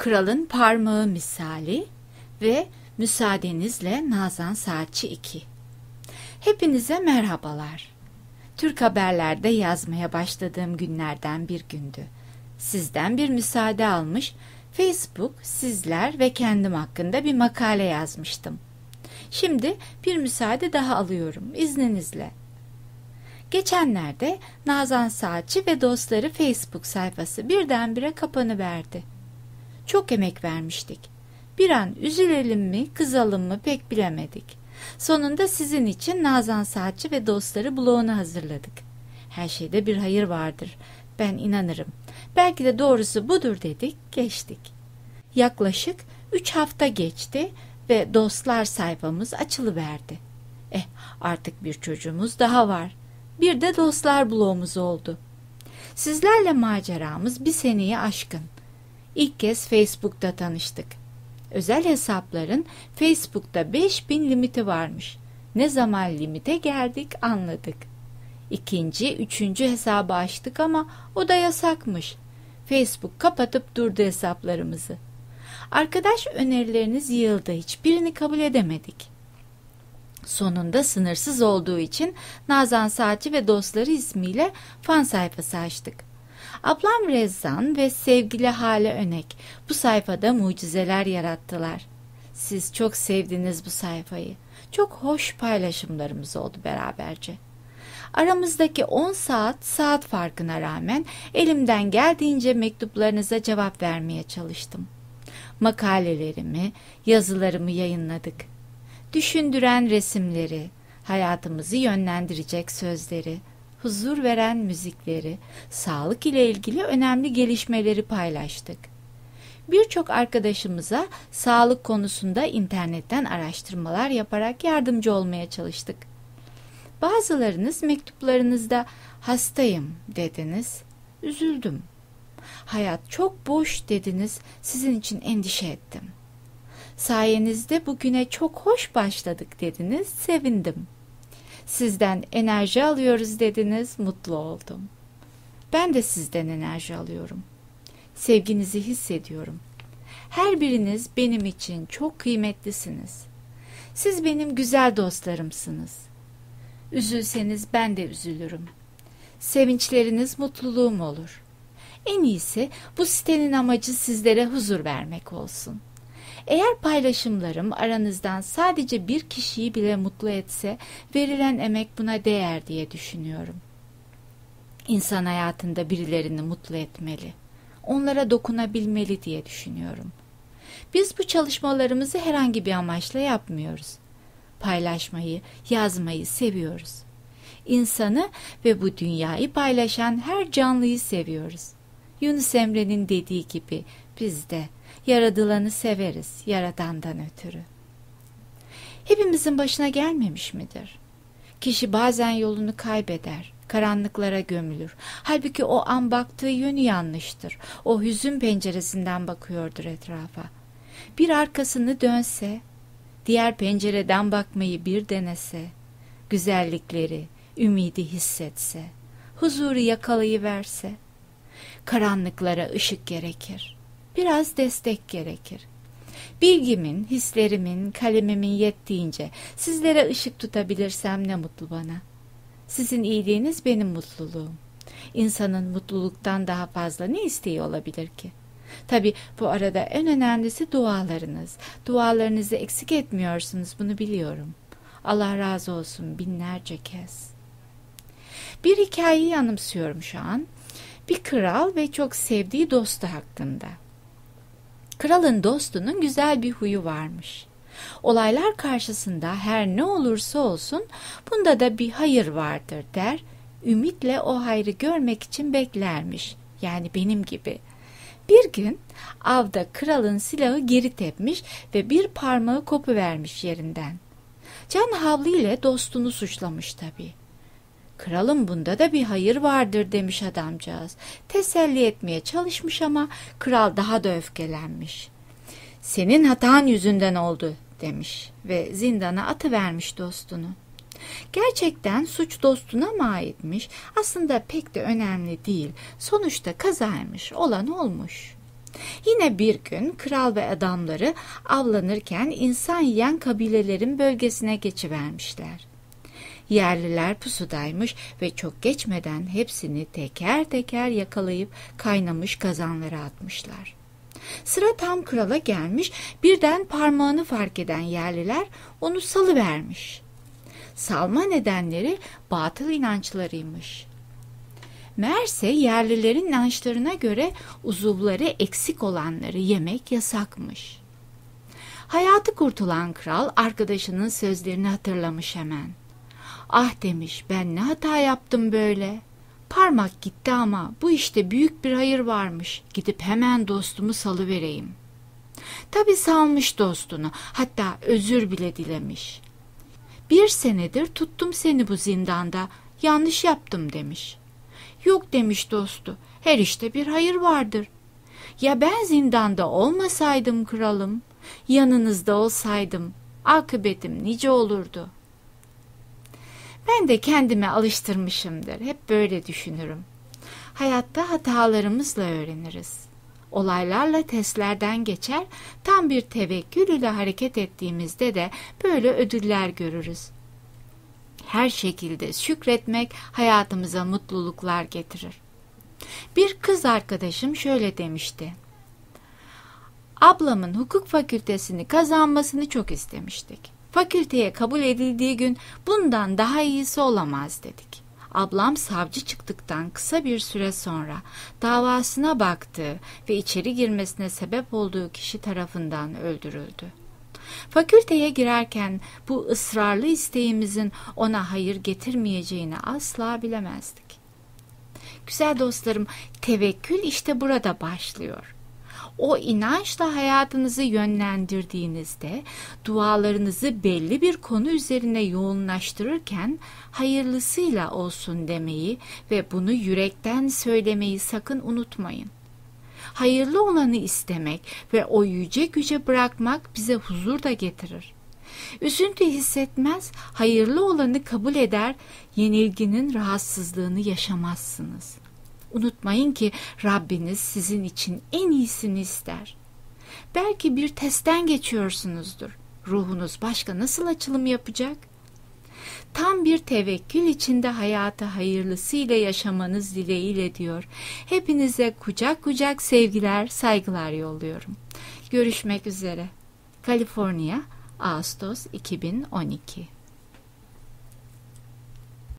Kralın Parmağı Misali ve müsaadenizle Nazan Saatçi 2. Hepinize merhabalar. Türk haberlerde yazmaya başladığım günlerden bir gündü. Sizden bir müsaade almış, Facebook, sizler ve kendim hakkında bir makale yazmıştım. Şimdi bir müsaade daha alıyorum izninizle. Geçenlerde Nazan Saatçi ve dostları Facebook sayfası birdenbire kapanıverdi. Çok emek vermiştik. Bir an üzülelim mi, kızalım mı pek bilemedik. Sonunda sizin için Nazan Saatçi ve dostları bloğunu hazırladık. Her şeyde bir hayır vardır. Ben inanırım. Belki de doğrusu budur dedik, geçtik. Yaklaşık üç hafta geçti ve dostlar sayfamız açılıverdi. Eh artık bir çocuğumuz daha var. Bir de dostlar bloğumuz oldu. Sizlerle maceramız bir seneyi aşkın. İlk kez Facebook'ta tanıştık. Özel hesapların Facebook'ta 5000 limiti varmış. Ne zaman limite geldik anladık. İkinci, üçüncü hesabı açtık ama o da yasakmış. Facebook kapatıp durdu hesaplarımızı. Arkadaş önerileriniz yığıldı. Hiçbirini kabul edemedik. Sonunda sınırsız olduğu için Nazan Saatçi ve dostları ismiyle fan sayfası açtık. Ablam Rezzan ve sevgili Hale Önek bu sayfada mucizeler yarattılar. Siz çok sevdiniz bu sayfayı. Çok hoş paylaşımlarımız oldu beraberce. Aramızdaki 10 saat saat farkına rağmen elimden geldiğince mektuplarınıza cevap vermeye çalıştım. Makalelerimi, yazılarımı yayınladık. Düşündüren resimleri, hayatımızı yönlendirecek sözleri, huzur veren müzikleri, sağlık ile ilgili önemli gelişmeleri paylaştık. Birçok arkadaşımıza sağlık konusunda internetten araştırmalar yaparak yardımcı olmaya çalıştık. Bazılarınız mektuplarınızda hastayım dediniz, üzüldüm. Hayat çok boş dediniz, sizin için endişe ettim. Sayenizde bugüne çok hoş başladık dediniz, sevindim.'' Sizden enerji alıyoruz dediniz, mutlu oldum. Ben de sizden enerji alıyorum. Sevginizi hissediyorum. Her biriniz benim için çok kıymetlisiniz. Siz benim güzel dostlarımsınız. Üzülseniz ben de üzülürüm. Sevinçleriniz mutluluğum olur. En iyisi bu sitenin amacı sizlere huzur vermek olsun. Eğer paylaşımlarım aranızdan sadece bir kişiyi bile mutlu etse verilen emek buna değer diye düşünüyorum. İnsan hayatında birilerini mutlu etmeli. Onlara dokunabilmeli diye düşünüyorum. Biz bu çalışmalarımızı herhangi bir amaçla yapmıyoruz. Paylaşmayı, yazmayı seviyoruz. İnsanı ve bu dünyayı paylaşan her canlıyı seviyoruz. Yunus Emre'nin dediği gibi biz de Yaradılanı severiz yaradandan ötürü. Hepimizin başına gelmemiş midir? Kişi bazen yolunu kaybeder, karanlıklara gömülür. Halbuki o an baktığı yönü yanlıştır. O hüzün penceresinden bakıyordur etrafa. Bir arkasını dönse, diğer pencereden bakmayı bir denese, güzellikleri, ümidi hissetse, huzuru yakalayıverse, karanlıklara ışık gerekir biraz destek gerekir. Bilgimin, hislerimin, kalemimin yettiğince sizlere ışık tutabilirsem ne mutlu bana. Sizin iyiliğiniz benim mutluluğum. İnsanın mutluluktan daha fazla ne isteği olabilir ki? Tabi bu arada en önemlisi dualarınız. Dualarınızı eksik etmiyorsunuz bunu biliyorum. Allah razı olsun binlerce kez. Bir hikayeyi anımsıyorum şu an. Bir kral ve çok sevdiği dostu hakkında. Kralın dostunun güzel bir huyu varmış. Olaylar karşısında her ne olursa olsun bunda da bir hayır vardır der, ümitle o hayrı görmek için beklermiş. Yani benim gibi. Bir gün avda kralın silahı geri tepmiş ve bir parmağı kopuvermiş yerinden. Can havlu ile dostunu suçlamış tabii. Kralım bunda da bir hayır vardır demiş adamcağız. Teselli etmeye çalışmış ama kral daha da öfkelenmiş. Senin hatan yüzünden oldu demiş ve zindana atıvermiş dostunu. Gerçekten suç dostuna mı aitmiş? Aslında pek de önemli değil. Sonuçta kazaymış, olan olmuş. Yine bir gün kral ve adamları avlanırken insan yiyen kabilelerin bölgesine geçivermişler. Yerliler pusudaymış ve çok geçmeden hepsini teker teker yakalayıp kaynamış kazanlara atmışlar. Sıra tam krala gelmiş, birden parmağını fark eden yerliler onu salıvermiş. Salma nedenleri batıl inançlarıymış. Meğerse yerlilerin inançlarına göre uzuvları eksik olanları yemek yasakmış. Hayatı kurtulan kral arkadaşının sözlerini hatırlamış hemen. Ah demiş ben ne hata yaptım böyle. Parmak gitti ama bu işte büyük bir hayır varmış. Gidip hemen dostumu salıvereyim. Tabi salmış dostunu hatta özür bile dilemiş. Bir senedir tuttum seni bu zindanda yanlış yaptım demiş. Yok demiş dostu her işte bir hayır vardır. Ya ben zindanda olmasaydım kralım, yanınızda olsaydım akıbetim nice olurdu.'' Ben de kendime alıştırmışımdır. Hep böyle düşünürüm. Hayatta hatalarımızla öğreniriz. Olaylarla testlerden geçer, tam bir tevekkül ile hareket ettiğimizde de böyle ödüller görürüz. Her şekilde şükretmek hayatımıza mutluluklar getirir. Bir kız arkadaşım şöyle demişti. Ablamın hukuk fakültesini kazanmasını çok istemiştik. Fakülteye kabul edildiği gün bundan daha iyisi olamaz dedik. Ablam savcı çıktıktan kısa bir süre sonra davasına baktı ve içeri girmesine sebep olduğu kişi tarafından öldürüldü. Fakülteye girerken bu ısrarlı isteğimizin ona hayır getirmeyeceğini asla bilemezdik. Güzel dostlarım, tevekkül işte burada başlıyor o inançla hayatınızı yönlendirdiğinizde dualarınızı belli bir konu üzerine yoğunlaştırırken hayırlısıyla olsun demeyi ve bunu yürekten söylemeyi sakın unutmayın. Hayırlı olanı istemek ve o yüce güce bırakmak bize huzur da getirir. Üzüntü hissetmez, hayırlı olanı kabul eder, yenilginin rahatsızlığını yaşamazsınız. Unutmayın ki Rabbiniz sizin için en iyisini ister. Belki bir testten geçiyorsunuzdur. Ruhunuz başka nasıl açılım yapacak? Tam bir tevekkül içinde hayatı hayırlısıyla yaşamanız dileğiyle diyor. Hepinize kucak kucak sevgiler, saygılar yolluyorum. Görüşmek üzere. Kaliforniya, Ağustos 2012